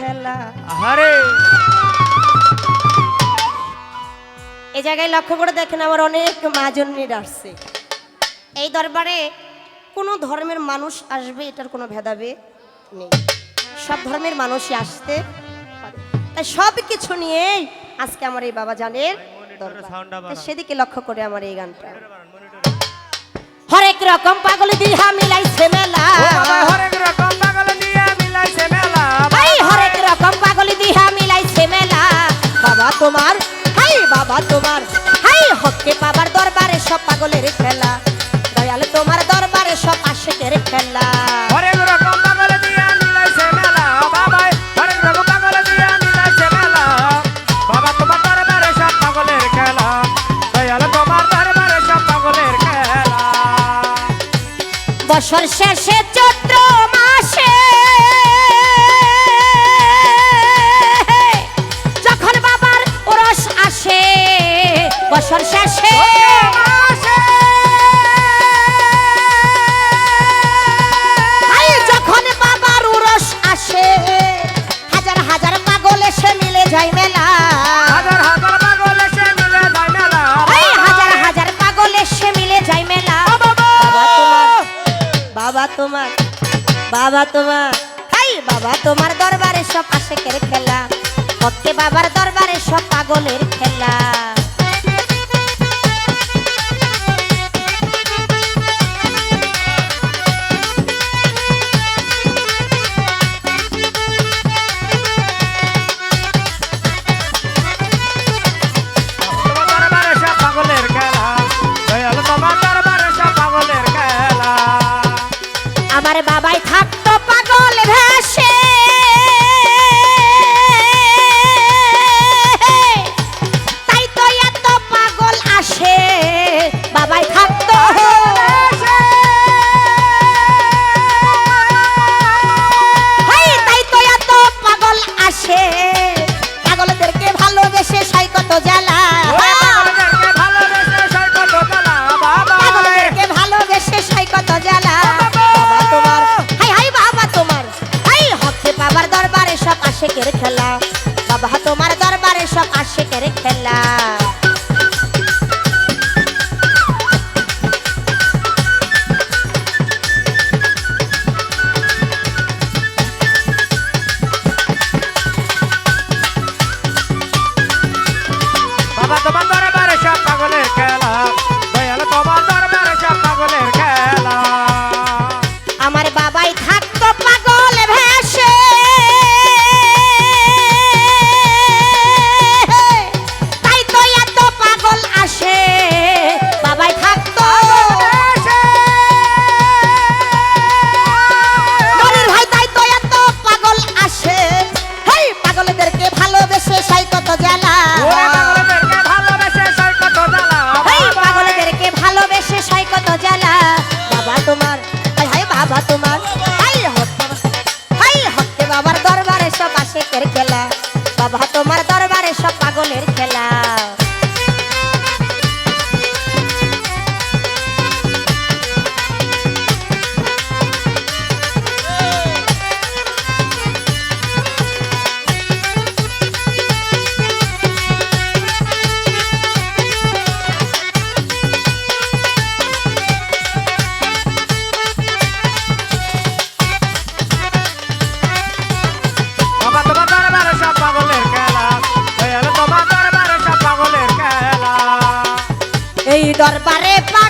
খেলা। এই জায়গায় লক্ষ্য করে দেখেন আমার অনেক মাজন্যির আসছে। এই দরবারে কোনো ধর্মের মানুষ আসবে এটার কোনো ভেদাভেদ নেই। সব ধর্মের মানুষই আসতে তাই সব কিছু নিয়েই আজকে আমার এই বাবা জানের সেদিকে লক্ষ্য করে আমার এই গানটা। হরেক রকম পাগল দিহা মিলাইছে মেলা। ও বাবা হরেক বাবা তোমার? হাই বাবা তোমার। হাই হককে বাবার দরবারে সব পাগলের খেলা। দয়াল তোমার দরবারে সব আশেকের খেলা। রকম পাগল বছর শেষে। যখন বাবার উরস আসে হাজার হাজার পাগল এসে মিলে যায় মেলা। হাজার হাজার পাগল এসে মিলে যায় মেলা। ভাই হাজার হাজার পাগল এসে মিলে যায় মেলা। বাবা! তোমার বাবা তোমার বাবা তোমার। দরবারে সব আশেকের খেলা। হচ্ছে বাবার দরবারে সব পাগলের খেলা। বাবাই পাগল আশেকের খেলা। বাবা তোমার দরবারে সব আশেকের খেলা। দরবারে পাগলের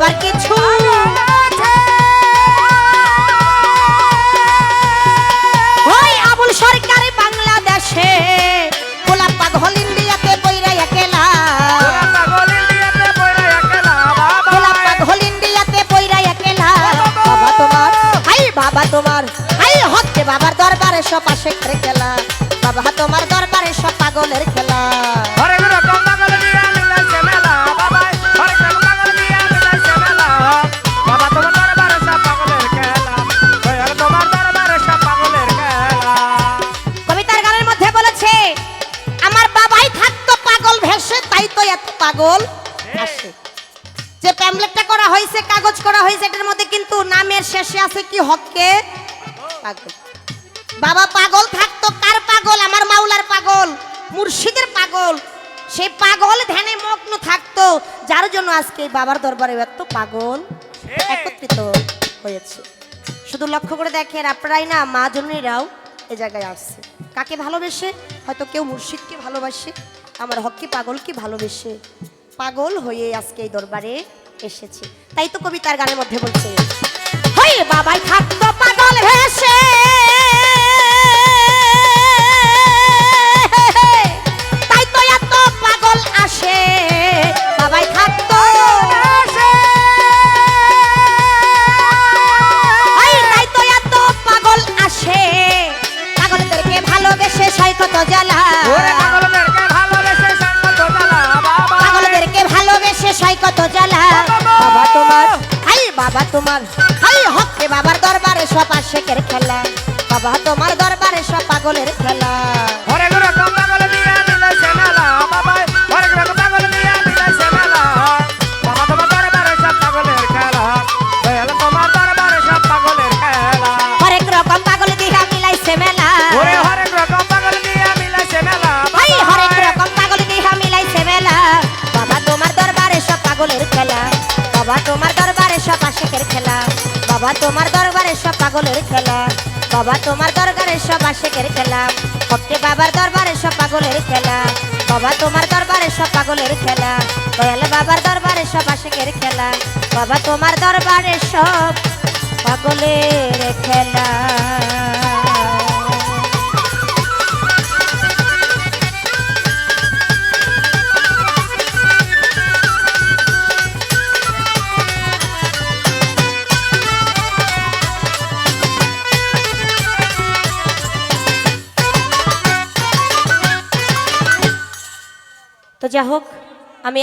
বাবার কিছু ওই আবুল সরকারি বাংলাদেশে, গোলাপ পাগল ইন্ডিয়াতে বইরা বাবা তোমার, হাই বাবা তোমার হচ্ছে বাবার দরবারে সব পাশে খেলা বাবা তোমার দরবারে সব পাগলের খেলা। কিন্তু নামের শেষে আছে কি হককে? পাগল। বাবা পাগল থাকতো কার পাগল? আমার মাওলার পাগল মুর্শিদের পাগল। সেই পাগল ধ্যানে মগ্ন থাকতো যার জন্য আজকে বাবার দরবারে এত পাগল একত্রিত হয়েছে। শুধু লক্ষ্য করে দেখেন আপনারাই না মা জননীরাও এ জায়গায় আসছে। কাকে ভালোবেসে? হয়তো কেউ মুর্শিদকে ভালোবাসে আমার হককে পাগলকে ভালোবেসে পাগল হয়ে আজকে এই দরবারে এসেছে। তাই তো কবিতার গানের মধ্যে বলছে হই বাবাই থাকতো পাগল হেসে তাই তো এত পাগল আসে বাবাই থাকতো হাই, তাই তো এত পাগল আসে। পাগলদেরকে ভালোবেসে সয় কত জ্বালা ভালোবেসে সঙ্গত জ্বালা বাবা। পাগলদেরকে ভালোবেসে সয় কত জ্বালা। বাবা তোমার হাই বাবা তোমার হকে বাবার দরবারে সব আশেকের খেলা। বাবা তোমার দরবারে সব পাগলের খেলা। ঘরে রকম বাবা তোমার দরবারে সব পাগলের খেলা। বাবা তোমার দরবারে সব আশেকের খেলা। ভক্তে বাবার দরবারে সব পাগলের খেলা। বাবা তোমার দরবারে সব পাগলের খেলা। দয়াল বাবার দরবারে সব আশেকের খেলা। বাবা তোমার দরবারে সব পাগলের খেলা। যা হোক আমি